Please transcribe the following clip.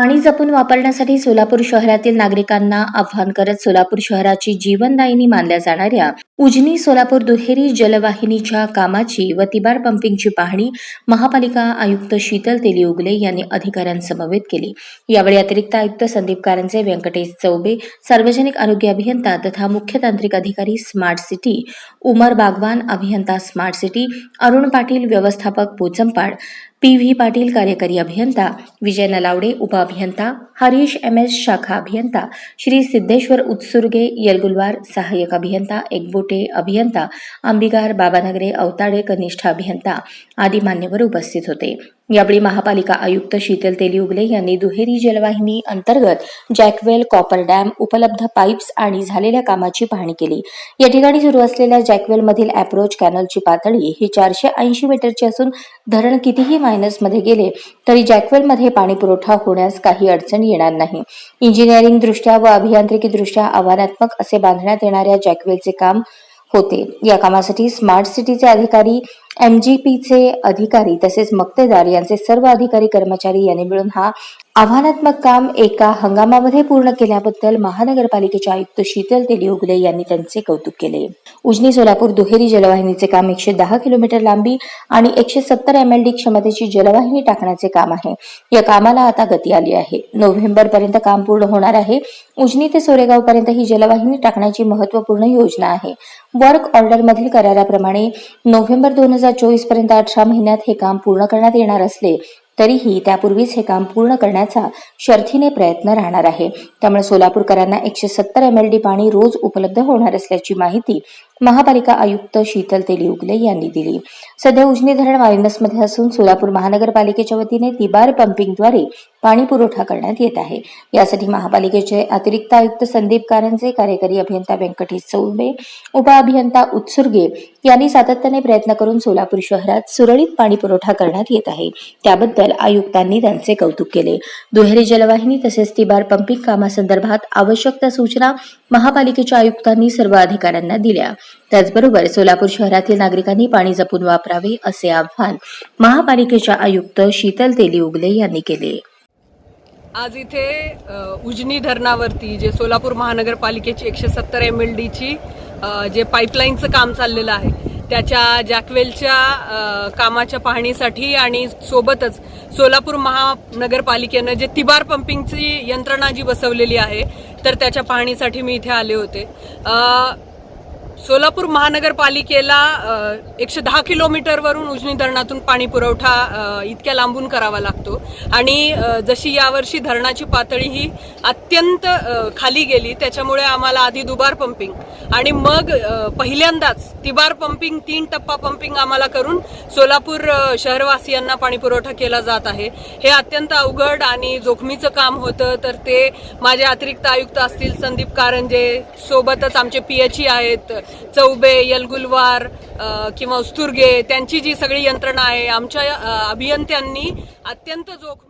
पाणी जपून वापरण्यासाठी सोलापूर शहरातील नागरिकांना आवाहन करत सोलापूर शहराची जीवनदायिनी मानल्या जाणाऱ्या उजनी सोलापूर दुहेरी जलवाहिनीच्या कामाची व तिबार पंपिंगची पाहणी महापालिका आयुक्त शीतल तेली उगले यांनी अधिकाऱ्यांसमवेत केली. यावेळी अतिरिक्त आयुक्त संदीप कारंजे व्यंकटेश चौबे सार्वजनिक आरोग्य अभियंता तथा मुख्य तांत्रिक अधिकारी स्मार्ट सिटी उमर बागवान अभियंता स्मार्ट सिटी अरुण पाटील व्यवस्थापक पोचंपाड पी व्ही पाटील कार्यकारी अभियंता विजय नलावडे उपअभियंता हरीश एम एस शाखा अभियंता श्री सिद्धेश्वर उत्सुर्गे यलगुलवार सहाय्यक अभियंता एकबोटे अभियंता अंबिगार बाबानगरे अवताडे कनिष्ठ अभियंता आदी मान्यवर उपस्थित होते. यावेळी महापालिका आयुक्त शीतल तेली उगले यांनी दुहेरी जलवाहिनी अंतर्गत जॅकवेल कॉपर डॅम उपलब्ध पाईप्स आणि झालेल्या कामाची पाहणी केली. या ठिकाणी सुरू असलेल्या जॅकवेलमधील अप्रोच कॅनलची पातळी ही चारशे ऐंशी मीटरची असून धरण कितीही मायनसमध्ये गेले तरी जॅकवेलमध्ये पाणी पुरवठा होण्यास काही अडचण येणार नाही. इंजिनिअरिंग दृष्ट्या व अभियांत्रिकी दृष्ट्या आव्हानात्मक असे बांधण्यात येणाऱ्या जॅकवेलचे काम होते. या कामासाठी स्मार्ट सिटीचे अधिकारी एमजीपीचे अधिकारी तसेच मक्तेदार यांचे सर्व अधिकारी कर्मचारी यांनी मिळून हा आव्हानात्मक काम एका हंगामामध्ये पूर्ण केल्याबद्दल महानगरपालिकेचे आयुक्त शीतल तेली उगले यांनी त्यांचे कौतुक केले. उजनी सोलापूर दुहेरी जलवाहिनीचे काम एकशे दहा किलोमीटर लांबी आणि एकशे सत्तर एम एल डी क्षमतेची जलवाहिनी टाकण्याचे काम आहे. या कामाला आता गती आली आहे. नोव्हेंबर पर्यंत काम पूर्ण होणार आहे. उजनी ते सोरेगाव पर्यंत ही जलवाहिनी टाकण्याची महत्त्वपूर्ण योजना आहे. वर्क ऑर्डर मधील कराराप्रमाणे नोव्हेंबर दोन हजार चोवीसपर्यंत अठरा महिन्यात हे काम पूर्ण करण्यात येणार असले तरीही त्यापूर्वीच हे काम पूर्ण करण्याचा शर्थीने प्रयत्न राहणार आहे. त्यामुळे सोलापूरकरांना एकशे सत्तर एम एल डी पाणी रोज उपलब्ध होणार असल्याची माहिती महापालिका आयुक्त शीतल तेलीउगले यांनी दिली. सध्या उजनी धरण मायनसमध्ये असून सोलापूर महानगरपालिकेच्या वतीने तिबार पंपिंगद्वारे पाणी पुरवठा करण्यात येत आहे. यासाठी महापालिकेचे अतिरिक्त आयुक्त संदीप कारंजे कार्यकारी अभियंता व्यंकटेश चौबे उपअभियंता उत्सुर्गे यांनी सातत्याने प्रयत्न करून सोलापूर शहरात सुरळीत पाणी पुरवठा करण्यात येत आहे. त्याबद्दल आयुक्तांनी त्यांचे कौतुक केले. दुहेरी जलवाहिनी तसेच तिबार पंपिंग कामासंदर्भात आवश्यक त्या सूचना महापालिकेच्या आयुक्तांनी सर्व अधिकाऱ्यांना दिल्या. त्याचबरोबर सोलापूर शहरातील नागरिकांनी पाणी जपून वापरावे असे आवाहन महापालिकेच्या आयुक्त शीतल तेली उगले यांनी केले. आज इथे उजनी धरणावरती जे सोलापूर महानगरपालिकेची एकशे सत्तर एम एल डीची जे पाईपलाईनचं काम चाललेलं आहे त्याच्या जॅकवेलच्या कामाच्या पाहणीसाठी आणि सोबतच सोलापूर महानगरपालिकेनं जे तिबार पंपिंगची यंत्रणा जी बसवलेली आहे तर त्याच्या पाहणीसाठी मी इथे आले होते. सोलापूर महानगरपालिकेला एकशे दहा किलोमीटरवरून उजनी धरणातून पाणी पुरवठा इतक्या लांबून करावा लागतो. आणि जशी यावर्षी धरणाची पातळी ही अत्यंत खाली गेली त्याच्यामुळे आम्हाला आधी दुबार पंपिंग आणि मग पहिल्यांदाच तिबार पंपिंग तीन टप्पा पंपिंग आम्हाला करून सोलापूर शहरवासियांना पाणी पुरवठा केला जात आहे. हे अत्यंत अवघड आणि जोखमीचं काम होतं तर ते माझे अतिरिक्त आयुक्त असतील संदीप कारंजे सोबतच आमचे पीएचई आहेत चौबे यलगुलवार किंवा उस्तुर्गे त्यांची जी सगळी यंत्रणा आहे आमच्या अभियंत्यांनी अत्यंत जोखमी